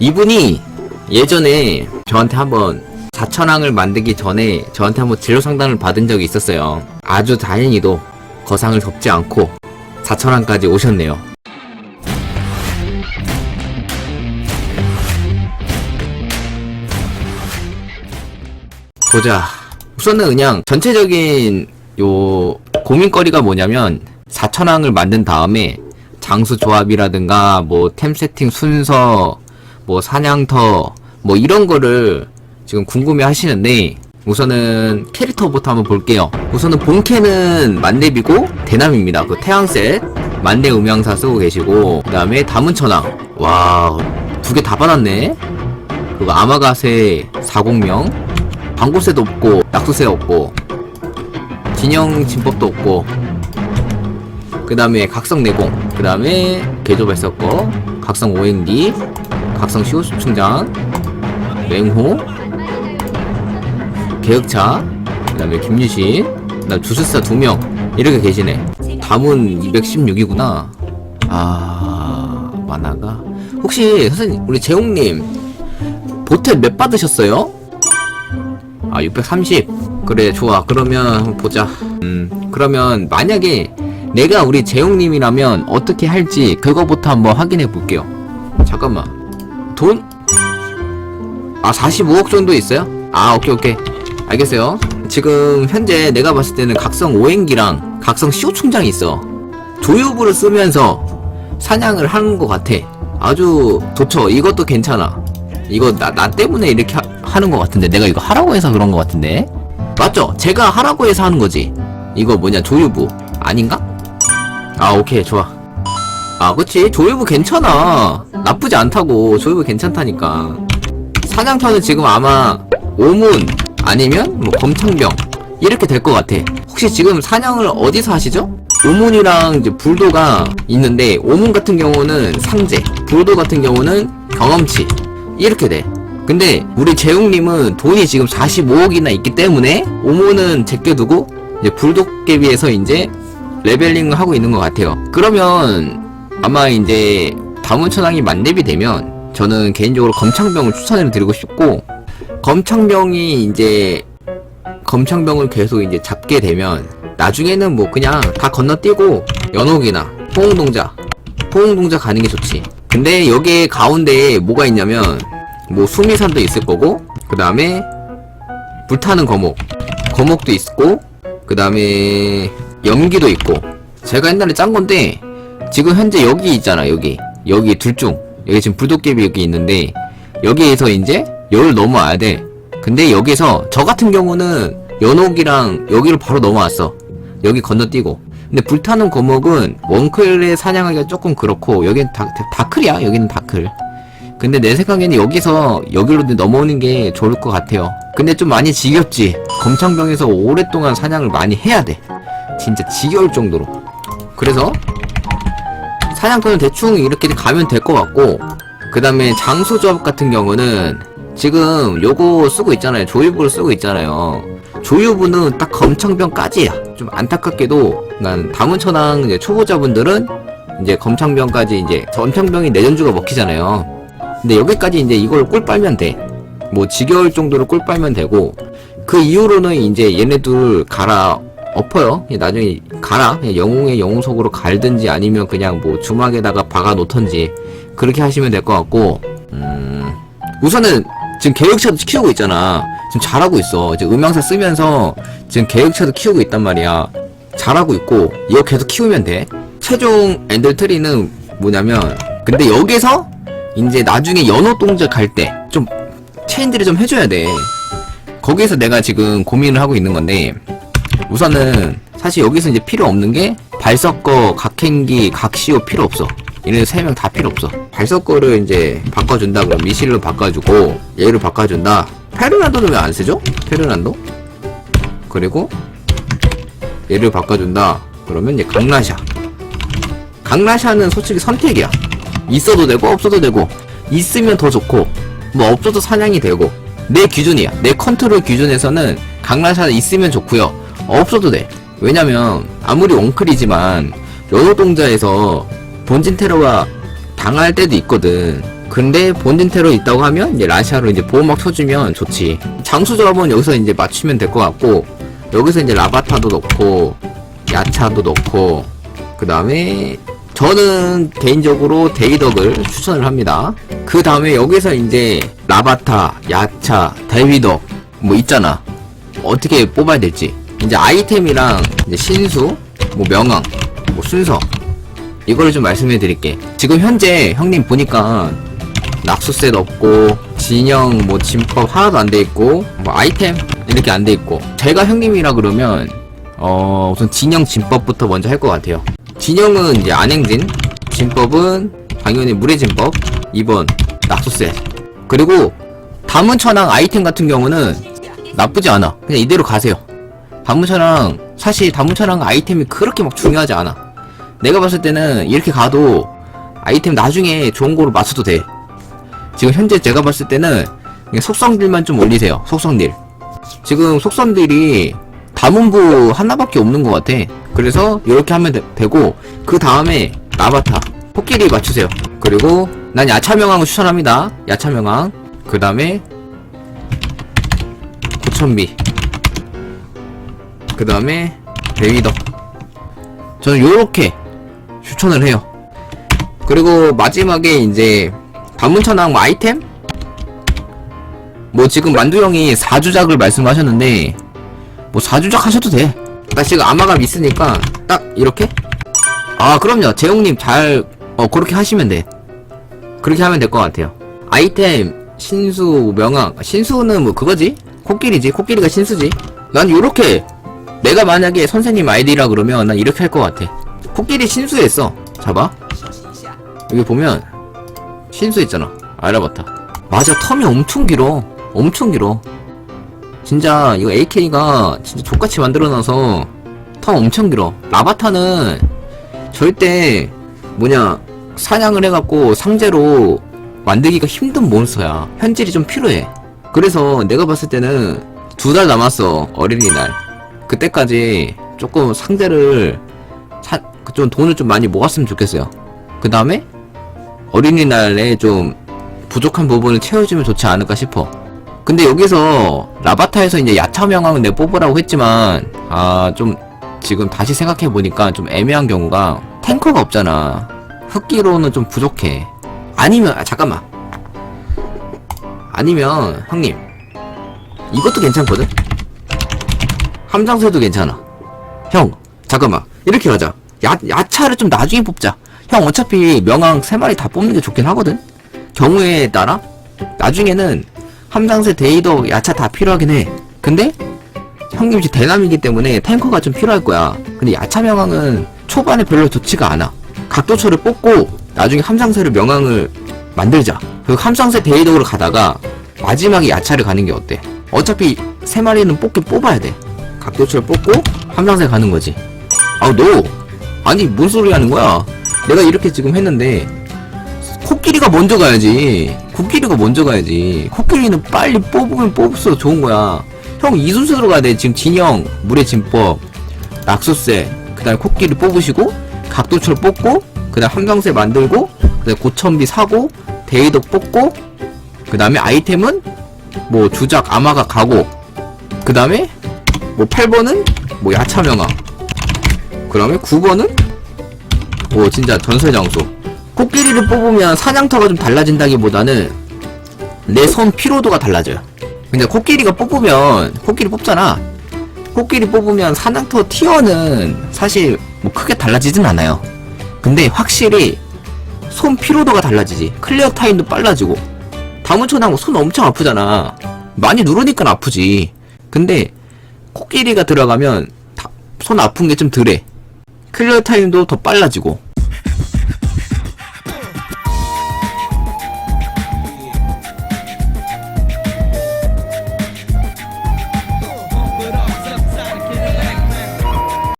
이분이 예전에 저한테 한번 자천왕을 만들기 전에 저한테 한번 진로 상담을 받은 적이 있었어요. 아주 다행히도 거상을 덮지 않고 자천왕까지 오셨네요. 보자. 우선은 그냥 전체적인 요 고민거리가 뭐냐면 사천왕을 만든 다음에 장수 조합이라든가 뭐 템 세팅 순서 뭐 사냥터 뭐 이런 거를 지금 궁금해 하시는데 우선은 캐릭터부터 한번 볼게요. 우선은 본캐는 만렙이고 대남입니다. 그 태양셋 만렙 음향사 쓰고 계시고 그 다음에 다문천왕 와 두 개 다 받았네. 그리고 아마가세 40명 방고세도 없고 약수세 없고 진영 진법도 없고 그 다음에 각성 내공 그 다음에 개조발 섞어 각성 오행기 시호수 충장 맹호 개혁차 그 다음에 김유신 그 다음 주술사 2명 이렇게 계시네 담은 216이구나 아 만화가 혹시 선생님 우리 재홍님 보태 몇 받으셨어요? 아, 630. 그래, 좋아. 그러면 보자. 음, 그러면 만약에 내가 우리 재용님이라면 어떻게 할지 그거부터 한번 확인해 볼게요. 잠깐만. 돈? 아, 45억 정도 있어요? 아, 오케이, 오케이. 알겠어요. 지금 현재 내가 봤을 때는 각성 오행기랑 각성 시오 충장이 있어. 조유부를 쓰면서 사냥을 하는 것 같아. 아주 좋죠. 이것도 괜찮아. 이거 나, 나 때문에 이렇게 하, 는것 같은데 내가 이거 하라고 해서 그런 것 같은데 맞죠? 제가 하라고 해서 하는 거지 이거 뭐냐 조유부 아닌가? 아 오케이 좋아 아 그치 조유부 괜찮아 나쁘지 않다고 조유부 괜찮다니까 사냥터는 지금 아마 오문 아니면 뭐 검창병 이렇게 될 것 같아 혹시 지금 사냥을 어디서 하시죠? 오문이랑 이제 불도가 있는데 오문 같은 경우는 상제 불도 같은 경우는 경험치 이렇게 돼. 근데 우리 재웅님은 돈이 지금 45억이나 있기 때문에 오모는 제껴두고 이제 불독개비에서 이제 레벨링을 하고 있는 것 같아요. 그러면 아마 이제 다문천왕이 만렙이 되면 저는 개인적으로 검창병을 추천을 드리고 싶고 검창병이 이제 검창병을 계속 이제 잡게 되면 나중에는 뭐 그냥 다 건너뛰고 연옥이나 포옹동자 포옹동자 가는 게 좋지. 근데 여기 가운데에 뭐가 있냐면 뭐 수미산도 있을 거고 그 다음에 불타는 거목 거목도 있고 그 다음에 연기도 있고 제가 옛날에 짠 건데 지금 현재 여기 있잖아 여기. 여기 둘 중. 여기 지금 불도깨비 여기 있는데 여기에서 이제 열을 넘어와야 돼. 근데 여기서 저 같은 경우는 연옥이랑 여기를 바로 넘어왔어. 여기 건너뛰고. 근데 불타는 거목은 원클에 사냥하기가 조금 그렇고 여긴 다, 다클이야. 여기는 다클. 근데 내 생각에는 여기서 여기로 넘어오는 게 좋을 것 같아요. 근데 좀 많이 지겹지. 검창병에서 오랫동안 사냥을 많이 해야 돼. 진짜 지겨울 정도로. 그래서 사냥터는 대충 이렇게 가면 될 것 같고 그 다음에 장소조합 같은 경우는 지금 요거 쓰고 있잖아요. 조유부를 쓰고 있잖아요. 조유부는 딱 검창병까지야. 좀 안타깝게도 난 다문천왕 초보자분들은 이제 검창병까지 이제 검창병이 내전주가 먹히잖아요. 근데 여기까지 이제 이걸 꿀 빨면 돼뭐 지겨울 정도로 꿀 빨면 되고 그 이후로는 이제 얘네들 갈아 엎어요. 나중에 그냥 영웅의 영웅석으로 갈든지 아니면 그냥 뭐 주막에다가 박아 놓던지 그렇게 하시면 될 것 같고 음 우선은 지금 계획차도 키우고 있잖아. 지금 잘하고 있어. 이제 음향사 쓰면서 지금 계획차도 키우고 있단 말이야. 잘하고 있고 이거 계속 키우면 돼. 최종 엔들 트리는 뭐냐면 근데 여기서 이제 나중에 연어 동작 갈 때 좀 체인들이 좀 해줘야 돼. 거기에서 내가 지금 고민을 하고 있는 건데 우선은 사실 여기서 이제 필요 없는 게 발석거, 각행기, 각시오 필요 없어. 얘네 세 명 다 필요 없어. 발석거를 이제 바꿔준다 그럼 미실로 바꿔주고 얘를 바꿔준다. 페르난도는 왜 안 쓰죠? 페르난도? 그리고 얘를 바꿔준다. 그러면 이제 강라샤. 강라샤는 솔직히 선택이야. 있어도 되고 없어도 되고 있으면 더 좋고 뭐 없어도 사냥이 되고 내 기준이야. 내 컨트롤 기준에서는 강라샤 있으면 좋고요. 없어도 돼. 왜냐면 아무리 원클이지만 여노동자에서 본진 테러가 당할 때도 있거든. 근데 본진테로 있다고 하면 이제 라시아로 이제 보호막 쳐주면 좋지. 장수 조합은 여기서 이제 맞추면 될 것 같고 여기서 이제 라바타도 넣고 야차도 넣고 그 다음에 저는 개인적으로 데이덕을 추천을 합니다. 그 다음에 여기서 이제 라바타, 야차, 데이덕 뭐 있잖아. 어떻게 뽑아야 될지. 이제 아이템이랑 이제 신수, 뭐 명왕, 뭐 순서 이거를 좀 말씀해 드릴게. 지금 현재 형님 보니까 낙수셋 없고 진영 뭐 진법 하나도 안 돼 있고 뭐 아이템 이렇게 안 돼 있고 제가 형님이라 그러면 어 우선 진영 진법부터 먼저 할 것 같아요. 진영은 이제 안행진, 진법은 당연히 물의 진법, 2번 낙수셋 그리고 다문천왕 아이템 같은 경우는 나쁘지 않아. 그냥 이대로 가세요. 다문천왕 사실 다문천왕 아이템이 그렇게 막 중요하지 않아. 내가 봤을 때는 이렇게 가도 아이템 나중에 좋은 거로 맞춰도 돼. 지금 현재 제가 봤을 때는 그냥 속성딜만 좀 올리세요. 속성딜. 지금 속성딜이 다문부 하나밖에 없는 것 같아. 그래서 이렇게 하면 되, 고그 다음에 나바타 코끼리 맞추세요. 그리고 난 야차명왕을 추천합니다. 야차명왕. 그 다음에 고천비. 그 다음에 베이덕. 저는 요렇게 추천을 해요. 그리고 마지막에 이제 단문천왕 뭐 아이템? 뭐 지금 만두 형이 4주작을 말씀하셨는데 뭐 4주작 하셔도 돼. 나 지금 아마감 있으니까 딱 이렇게? 아 그럼요. 재용님 잘 어, 그렇게 하시면 돼. 그렇게 하면 될 것 같아요. 아이템 신수 명왕 신수는 뭐 그거지? 코끼리지. 코끼리가 신수지. 난 요렇게 내가 만약에 선생님 아이디라 그러면 난 이렇게 할 것 같아. 코끼리 신수했어. 잡아. 여기 보면 신수 있잖아. 알아봤다. 맞아. 텀이 엄청 길어. 엄청 길어. 진짜 이거 AK가 진짜 족같이 만들어놔서 텀 엄청 길어. 라바타는 절대 뭐냐 사냥을 해갖고 상대로 만들기가 힘든 몬스터야. 현질이 좀 필요해. 그래서 내가 봤을 때는 두 달 남았어 어린이날. 그때까지 조금 상대를 사, 좀 돈을 좀 많이 모았으면 좋겠어요. 그 다음에 어린이날에 좀 부족한 부분을 채워주면 좋지 않을까 싶어. 근데 여기서 라바타에서 이제 야차 명왕을 내 뽑으라고 했지만 아 좀 지금 다시 생각해 보니까 좀 애매한 경우가 탱커가 없잖아. 흑기로는 좀 부족해. 아니면 아 잠깐만. 아니면 형님 이것도 괜찮거든. 함장소도 괜찮아. 형 잠깐만 이렇게 가자. 야 야차를 좀 나중에 뽑자. 형 어차피 명왕 세 마리 다 뽑는 게 좋긴 하거든. 경우에 따라 나중에는 함장세 데이더 야차 다 필요하긴 해. 근데 형님 지금 대남이기 때문에 탱커가 좀 필요할 거야. 근데 야차 명왕은 초반에 별로 좋지가 않아. 각도처를 뽑고 나중에 함장세를 명왕을 만들자. 그 함장세 데이더로 가다가 마지막에 야차를 가는 게 어때? 어차피 세 마리는 뽑긴 뽑아야 돼. 각도처를 뽑고 함장세 가는 거지. 아, 너 아니 뭔 소리 하는 거야? 내가 이렇게 지금 했는데 코끼리가 먼저 가야지. 코끼리가 먼저 가야지. 코끼리는 빨리 뽑으면 뽑을수록 좋은 거야. 형 이 순서로 가야 돼. 지금 진영, 물의 진법, 낙수세, 그 다음에 코끼리 뽑으시고, 각도철 뽑고, 그 다음 함정세 만들고, 그 다음에 고천비 사고, 데이덕 뽑고, 그 다음에 아이템은 뭐 주작 아마가 가고, 그 다음에 뭐 8번은 뭐 야차명왕, 그 다음에 9번은 뭐 진짜 전설 장소. 코끼리를 뽑으면 사냥터가 좀 달라진다기보다는 내 손 피로도가 달라져요. 근데 코끼리가 뽑으면 코끼리 뽑잖아. 코끼리 뽑으면 사냥터 티어는 사실 뭐 크게 달라지진 않아요. 근데 확실히 손 피로도가 달라지지. 클리어 타임도 빨라지고. 다문천왕 손 엄청 아프잖아. 많이 누르니까 아프지. 근데 코끼리가 들어가면 다- 손 아픈 게 좀 덜해. 클리어 타임도 더 빨라지고.